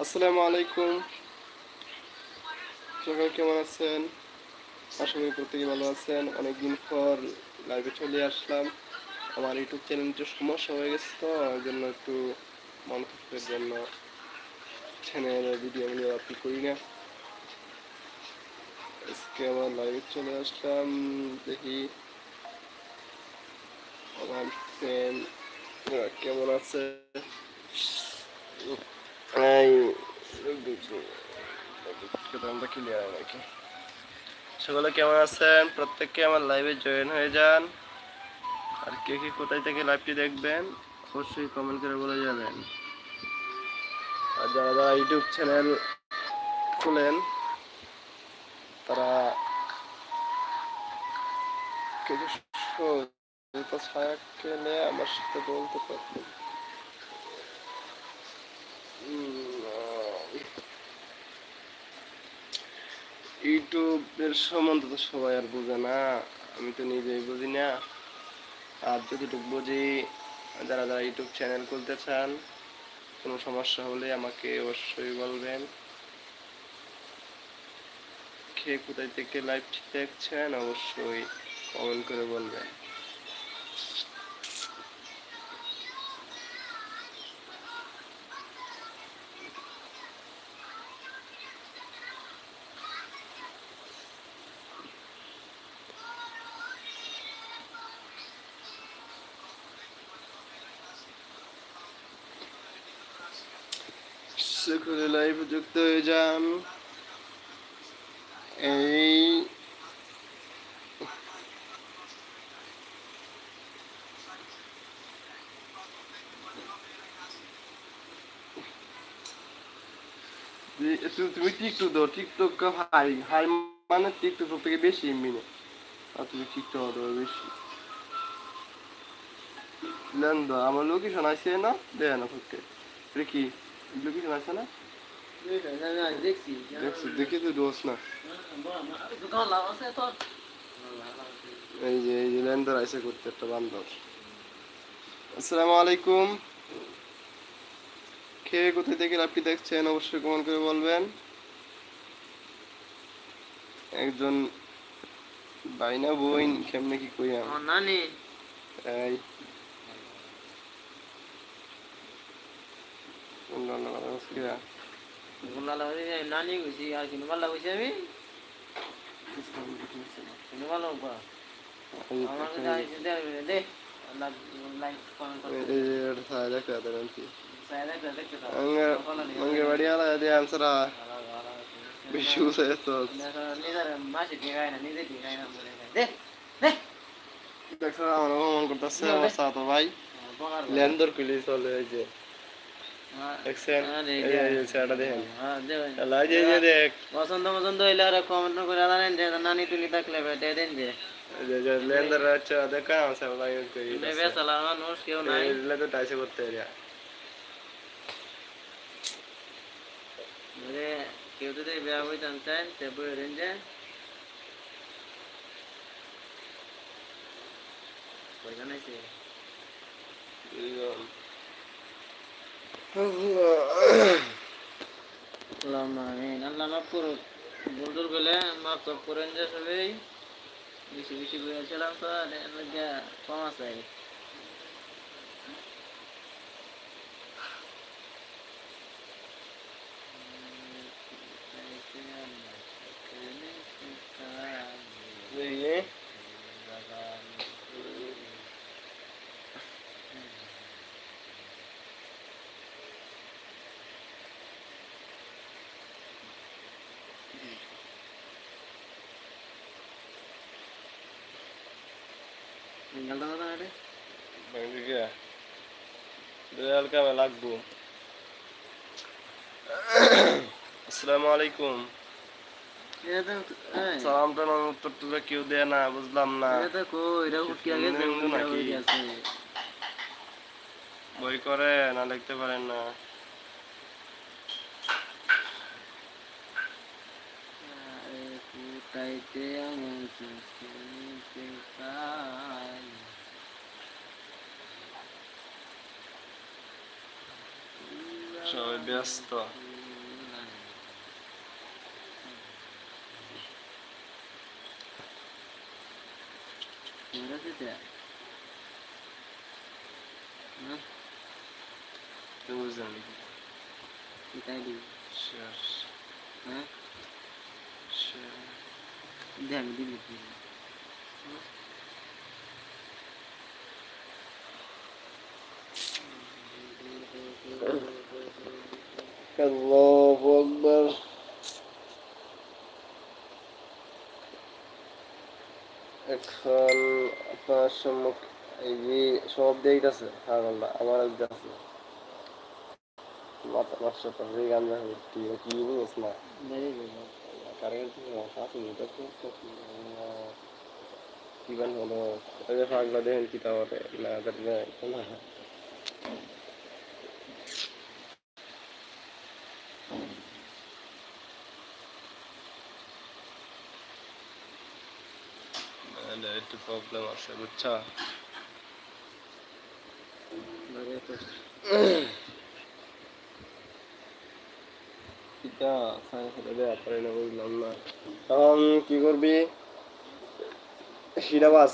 আসসালামু আলাইকুম। সবাই কেমন আছেন? আশা করি প্রত্যেকে ভালো আছেন। অনেকদিন পর লাইভে চলে আসলাম। আমার ইউটিউব চ্যানেলটা সমস্যা হয়ে গেছে তো, ওই জন্য একটু মন খারাপের জন্য চ্যানেলের ভিডিও আমি করি না। আজকে আমার লাইভে চলে আসলাম। দেখি আমার ফ্রেন্ড কেমন আছে? সকলে কেমন আছেন? প্রত্যেককে আমার লাইভে জয়েন হয়ে যান। আর কে কে কোথায় থেকে লাইভটি দেখবেন, অবশ্যই কমেন্ট করে বলে যাবেন। আর যারা যারা ইউটিউব চ্যানেল খুলেন, তারা কিছু সহযোগিতা ছায়া আমার সাথে বলতে পারবেন উম, আহ, ইউটিউবের সম্বন্ধে তো সবাই আর বোঝে না, আমি তো নিজেই বুঝি না। আর যতটুকু বুঝি, যারা যারা ইউটিউব চ্যানেল খুলতে চান, কোনো সমস্যা হলে আমাকে অবশ্যই বলবেন। খেয়ে কোথায় থেকে লাইভ দেখছেন, অবশ্যই কমেন্ট করে বলবেন সকলে লাইভে যুক্ত হয়ে যান। এই তুমি টিকটক দাও, টিকটক হাই হাই মানে টিকটক সব থেকে বেশি মিনে আর তুমি টিকটক দাও বেশি। লেন দাও আমার লোকেশন আছে না? দেয় না এটা কি? লোকেশন আছে না? দেখছি দেখি তো দোষ না। এই যে এই যে আইসে করতে একটা বান্দর। আসসালামু আলাইকুম। কে কোথায় থেকে আপনি দেখছেন অবশ্যই কমেন্ট করে বলবেন। একজন বাইনা বইন কেমনে কি কই নানি। এই। কোনটা না কথা বলছি কিরা? গোলা লাভ নানি গেছি আর কিনে ভালো গেছি আমি কিনে ভালো বা এই যে আমার কাছে আইসে দে দে লাইক কমেন্ট এই করতে যে এটা সারা দেখা দেন কি সাইডে দেখতে দাও ಅಂಗ ಮಂಗೆ ಬಡಿಯಾಲ ಅದೇ ಆನ್ಸರ ಬಿಶು ಸೇಸ್ತು নিজের মাসে টিকায় না নিজে টিকায় না বলে দে দে দেখছ আমার মন করতেছে আমার সাথে ভাই বঙার লেন্দর কুলি চলে এই যে দেখছেন সেটা দেখেন দেখ পছন্দ পছন্দ হইলে আর কমেন্ট করে জানেন যে নানি তুলি থাকলে বেটে দেন যে লেন্দর আচ্ছা দেখা আমার ভাই কই নেবে সালার মানুষ কেউ নাই লেন্দর টাইসে করতে এরিয়া মানে কেউ যদি বিয়া হইতাম চান তে বই দেন যে পয়সা নাইছে আল্লাহ আমিন। আল্লাহ মাফ করুক। ভুল টুল করলে মাফ সব করেন যে সবাই। বেশি বেশি বলেছিলাম তো আর এর মধ্যে কম আছে এই যে ভাঙি গিয়া দয়াল কামে লাগবো আসসালামু আলাইকুম সালামটা না কেউ দেয় না বুঝলাম না বই করে না লিখতে পারেন না Чого без 100? Грузин. Италия. Сейчас. А? Сейчас. আল্লাহু আকবার এখন আপনার সম্মুখ এই যে সব দেখতেছে পাগলটা আমার মাথা নষ্ট করে গান দেখে কি কি না. কারেন্ট সাথে এটা তো কি গান হলো ওই যে পাগলা দেখেন কি তাহলে না দেখলে না নাহলে একটু প্রবলেম আছে বুঝছা Dari সায়েন্স দেওয়া পারে না বুঝলাম না এখন কি করবি সিরাবাস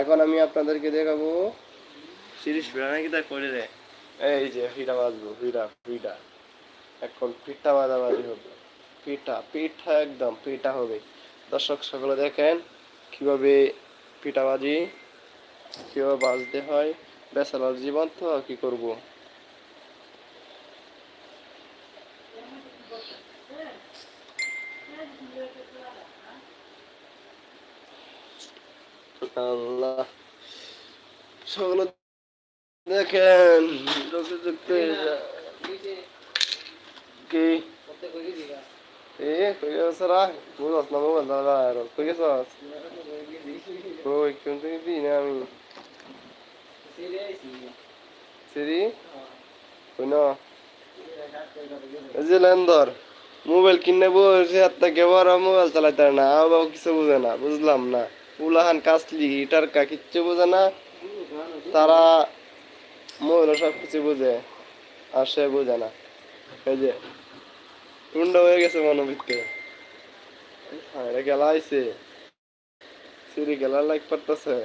এখন আমি আপনাদেরকে দেখাবো। সিরিজ ফিরা নাকি তা করে রে? এই যে ফিটা বাজবো ফিটা ফিটা। এখন পিঠা বাজাবাজি হবে। পিঠা পিঠা একদম পিঠা হবে। দর্শক সকলে দেখেন কীভাবে পিঠা বাজি কীভাবে বাজতে হয় বেসালার জীবন তো কি করব। আল্লাহ সকলে দেখেন কি? এ কই গেছ রা আর কই গেছ কই কোন থেকে দিই না আমি? সিরি কই না? এই মোবাইল কিনে বসে হাত থেকে বড় মোবাইল চালাইতে না। আবার কিছু বুঝে না বুঝলাম না। উলাহান কাসলি হিটার, কা, কিচ্ছু বুঝে না। তারা মোবাইল সব কিছু বোঝে, আর সে বুঝে না। এই যে টুন্ডা হয়ে গেছে মনোবৃত্তে এটা গেলা আইছে। সিরি গেলা লাইক পারতেছে।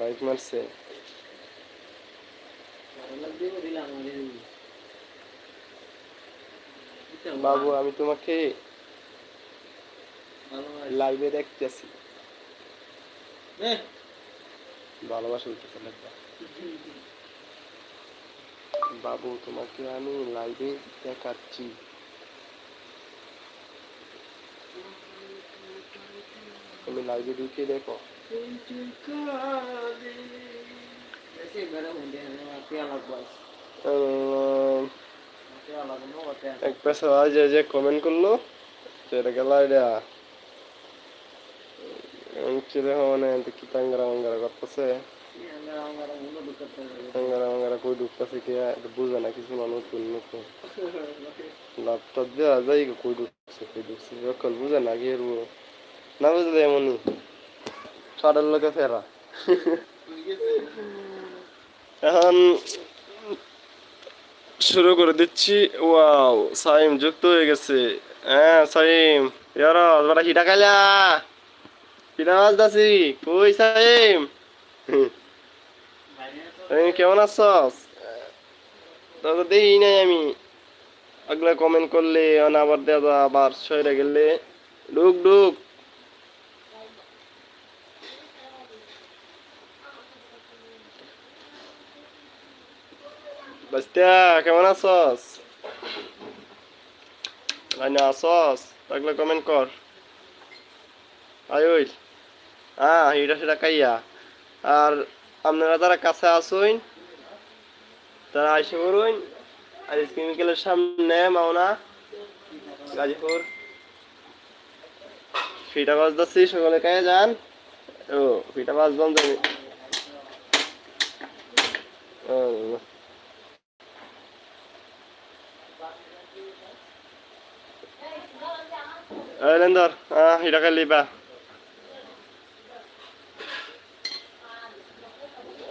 লাইক মারছে। বাবু, আমি তোমাকে লাইভে দেখতেছি। ভালোবাসা উঠতেছে বাবু তোমাকে আমি লাইভে দেখাচ্ছি। তুমি লাইভে ঢুকে দেখো. এক পেশা যে যে কমেন্ট করল সেটা গেল এটা ছিল মানে কি তাঙ্গারা মাঙ্গারা করতেছে. তাঙ্গারা মাঙ্গারা কই ঢুকতেছে কি বুঝে না কিছু না নতুন নতুন দেওয়া যায় কই ঢুকছে কই ঢুকছে যখন বুঝে না গিয়ে না বুঝলে এমনই সাড়ের লোকে ফেরা এখন শুরু করে দিচ্ছি ওয়াও সাইম যুক্ত হয়ে গেছে হ্যাঁ সাইম ইয়ার বড় হিটা খাইলা মাছ দাসি কই সাইম সাইম কেমন আছস? তোকে দেখি নাই আমি। আগলা কমেন্ট করলে আবার দেওয়া আবার সইরে গেলে। ঢুক বাস্তা কেমন আছস? রাইনা আছস? তাগলে কমেন্ট কর। আয় ওই। হ্যাঁ এটা সেটা কাইয়া আর আপনারা যারা কাছে আসুন তারা আইসে করুন আর সামনে মাওনা গাজীপুর। ফিটা বাজদাচ্ছি সকালে কায়ে যান। ও ফিটা বাজবাম তুমি ও Elendar, ah, hira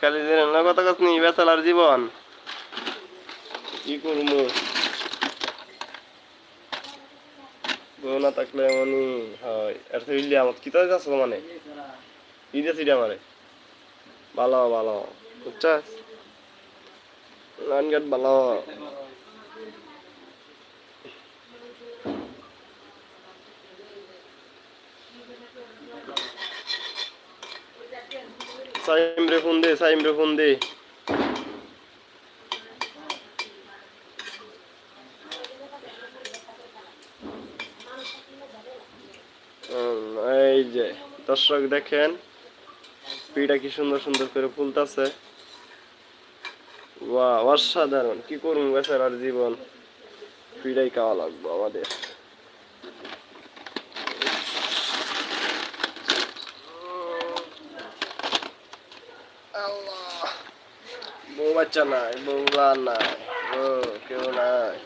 খালি দিন না কথা কাছ নি বেচালার জীবন। কি করব? বউ না থাকলে এমনই হয়। আর তো ইল্লি আমার কি তো যাচ্ছ মানে? কি দিয়েছি আমারে। ভালো ভালো। বুঝছাস? লাইন গার্ড ভালো। সাইম রে ফোন দে এই যে, দর্শক দেখেন পিঠা কি সুন্দর সুন্দর করে ফুলতাছে। বাহ অসাধারণ, কি করুন বেচারার জীবন। পিঠাই খাওয়া লাগবে আমাদের। বাচ্চা নাই বউলা নাই ও কেউ নাই।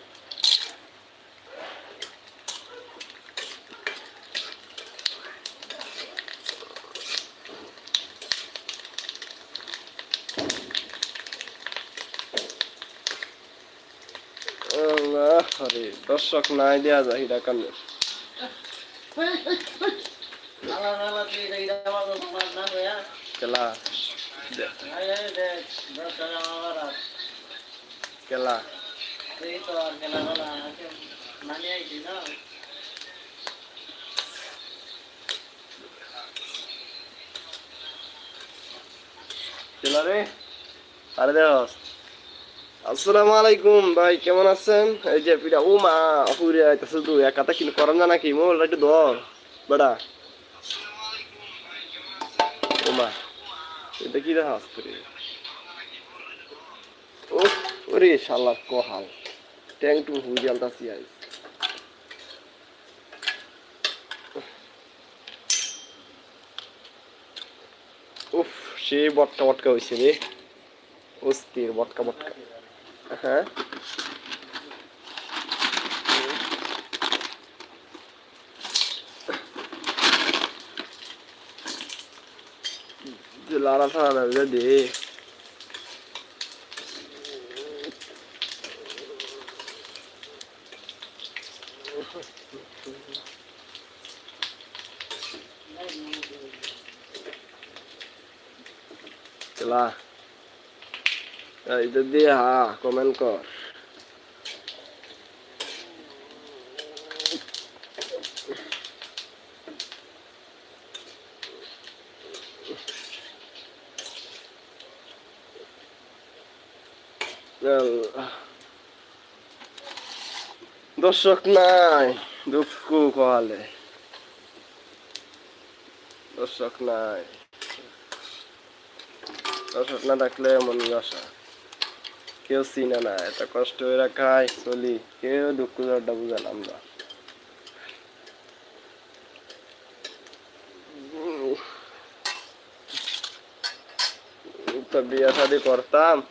আরে দর্শক নাই দেয়া যায় হিডা কান্নে আল্লাহ আল্লাহ তুই এটা এটা আমার তোমার না হইয়া কেলা আয় আয় দেখ দশ টাকা আমার আর কেলা তুই তো আর কেনা বলা মানি আইছি না কেলা রে আরে দেখ আসসালামু আলাইকুম ভাই কেমন আছেন এই যে পিঠা ও মা হুরে আইতাছে তুই এক কথা কিনে করেন না নাকি মোল একটু ধর বেড়া এটা কি দেখা আসতে রে ও ওরে শালা কহাল। ট্যাং টু হুই আলতাছি আইস উফ সে বটকা বটকা হয়েছে রে। অস্থির বটকা বটকা। হ্যাঁ? লাড়া ঠাড়া লাগবে দে চলা এটা দিয়ে হা কমেন্ট কর আল্লাহ। দর্শক নাই, দুঃখ কহালে। দর্শক নাই। দর্শক না থাকলে এমন আশা। কেউ চিনে না এত কষ্ট করে খাই, চলি। কেউ দুঃখ দরটা বুঝে না বিয়া শাদি করতাম।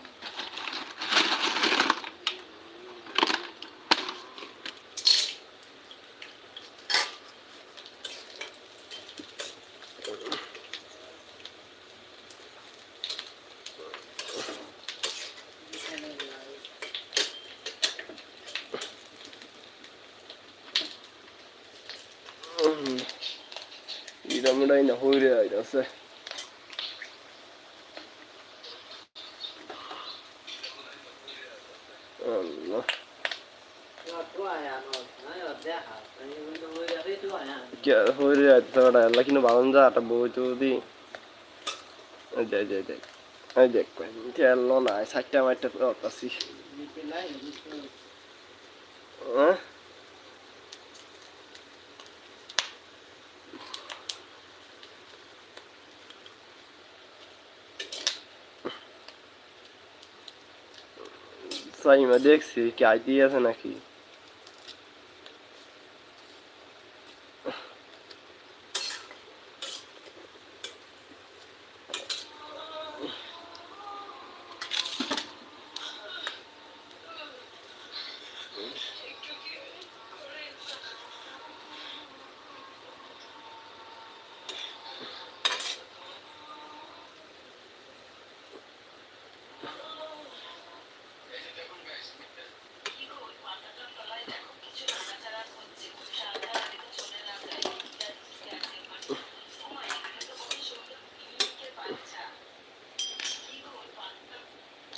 না হইরে আইতাছে হইরে আইতাছে ওটা কিন্তু বালন যা একটা বই তো দি যাই যাই যাই এই দেখ তেল না সাতটা মাইটা পাচ্ছি হ্যাঁ সাইমা দেখছি কি আইটি আছে নাকি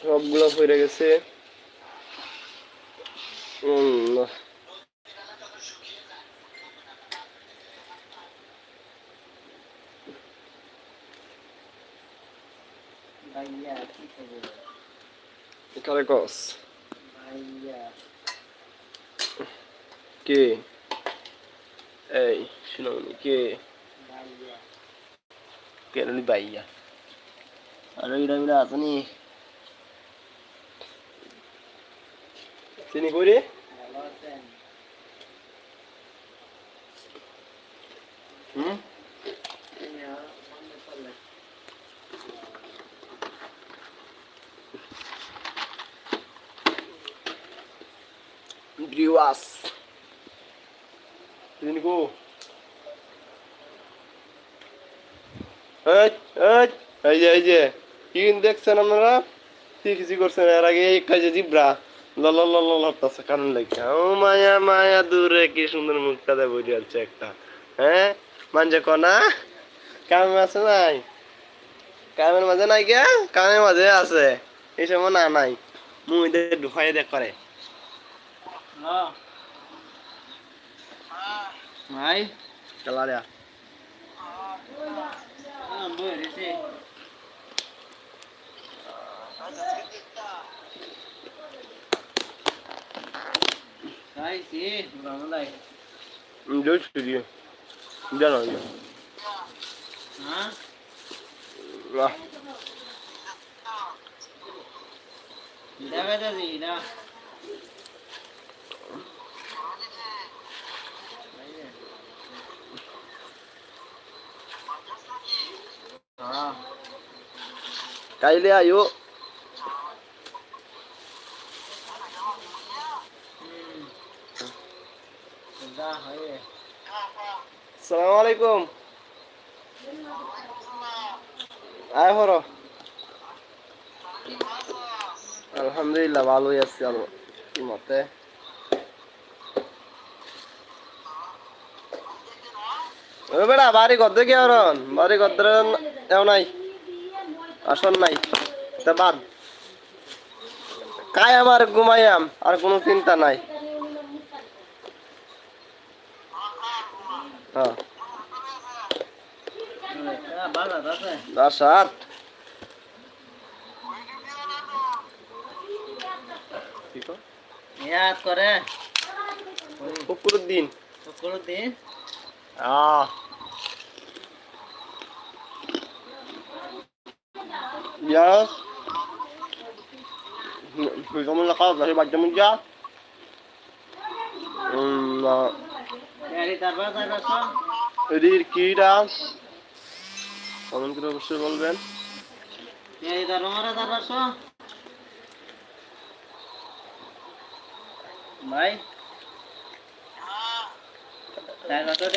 সবগুলো পড়ে গেছে। ভাইয়া কি? এই শুনামনি কে? কেরলি বাইয়া আর মিলা আসনি চিনি কই রে ভালো আছেন হুম? গ্রিওয়াস চিনি কো? এই যে এই যে, কি দেখছেন আপনারা? কি কিছু করছেন? এর আগে এই কাজে লড়তাছে কারণ লাগে। ও মায়া মায়া, দূরে কি সুন্দর মুখটা দেয় বই আছে একটা। হ্যাঁ? মানছে কনা কামে আছে নাই। কামের মাঝে নাই কে? কামের মাঝে আছে। এই সময় না, নাই। মুই দে ঢুকাই দেখ করে। ভাই চালা রে বই ভাই সি রামলাই জোর স্টুডিও জানো না হ্যাঁ বাহ দেখা যাচ্ছে এটা হ্যাঁ কাইলে আয়ো যা হয় সালাম আলাইকুম। আয় হর আলহামদুলিল্লাহ, ভালোই আছি আলো কি মতে। বেড়া বাড়ি গদ্দে কি অরন বাড়ি গদ্দে এও নাই, আসন নাই তা বাদ। কাই আমার ঘুমাইয়াম, আর কোনো চিন্তা নাই। হ্যাঁ। দশ ইয়াদ করে শুক্র দিন শুক্র দিন আহ Yes. Hindi ka muna nakaw kasi bagya mo dyan. Um, uh, গাড়ি তারপর তারপর এদির কিটা কমেন্ট করে অবশ্যই বলবেন। ভাই। তারপর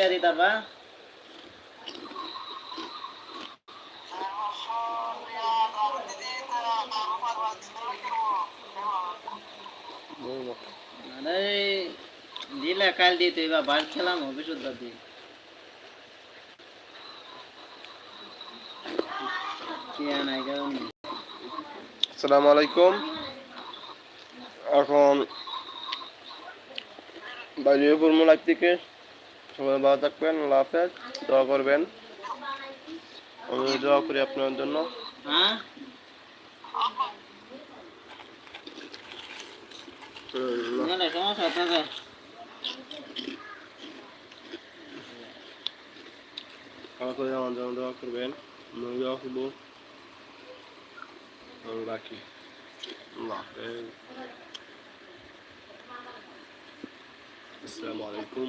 দিলে কাল দিতে এবার বার খেলাম হবে শুদ্ধ দিন কিয়া নাই কারণ আসসালামু আলাইকুম এখন পূর্ণ লাইফ থেকে সবাই ভালো থাকবেন, আল্লাহ দোয়া করবেন। আমি দোয়া করি আপনার জন্য। আমার জন্য দোয়া করবেন। আমি দোয়া করব। আল্লাহ হাফেজ আসসালামু আলাইকুম